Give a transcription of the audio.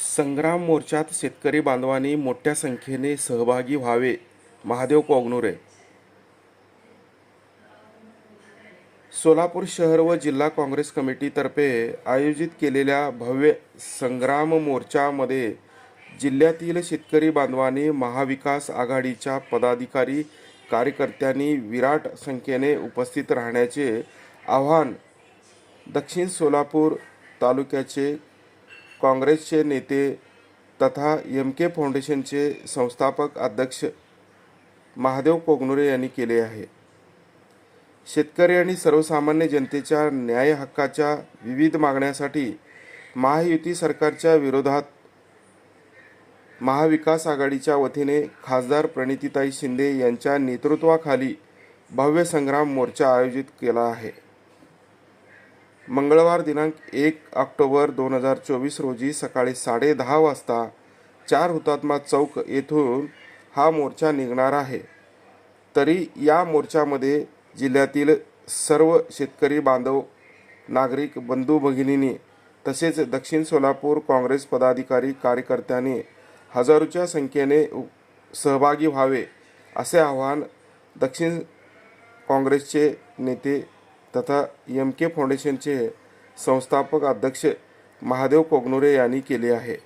संग्राम मोर्चात शेतकरी बांधवांनी मोठ्या संख्येने सहभागी व्हावे. महादेव कोगनुरे. सोलापूर शहर व जिल्हा काँग्रेस कमिटीतर्फे आयोजित केलेल्या भव्य संग्राम मोर्चामध्ये जिल्ह्यातील शेतकरी बांधवांनी महाविकास आघाडीच्या पदाधिकारी कार्यकर्त्यांनी विराट संख्येने उपस्थित राहण्याचे आव्हान दक्षिण सोलापूर तालुक्याचे काँग्रेसचे नेते तथा एम के फाउंडेशनचे संस्थापक अध्यक्ष महादेव कोगनुरे यांनी केले आहे. शेतकरी आणि सर्वसामान्य जनतेच्या न्याय हक्काच्या विविध मागण्यासाठी महायुती सरकारच्या विरोधात महाविकास आघाडीच्या वतीने खासदार प्रणितीताई शिंदे यांच्या नेतृत्वाखाली भव्य संग्राम मोर्चा आयोजित केला आहे. मंगळवार दिनांक एक ऑक्टोबर दोन हजार चोवीस रोजी सकाळी साडे दहा वाजता चार हुतात्मा चौक येथून हा मोर्चा निघणार आहे. तरी या मोर्चामध्ये जिल्ह्यातील सर्व शेतकरी बांधव नागरिक बंधू भगिनींनी तसेच दक्षिण सोलापूर काँग्रेस पदाधिकारी कार्यकर्त्यांनी हजारोच्या संख्येने सहभागी व्हावे असे आवाहन दक्षिण काँग्रेसचे नेते तथा एम के फाउंडेशनचे संस्थापक अध्यक्ष महादेव पोगनोरे यांनी केले आहे.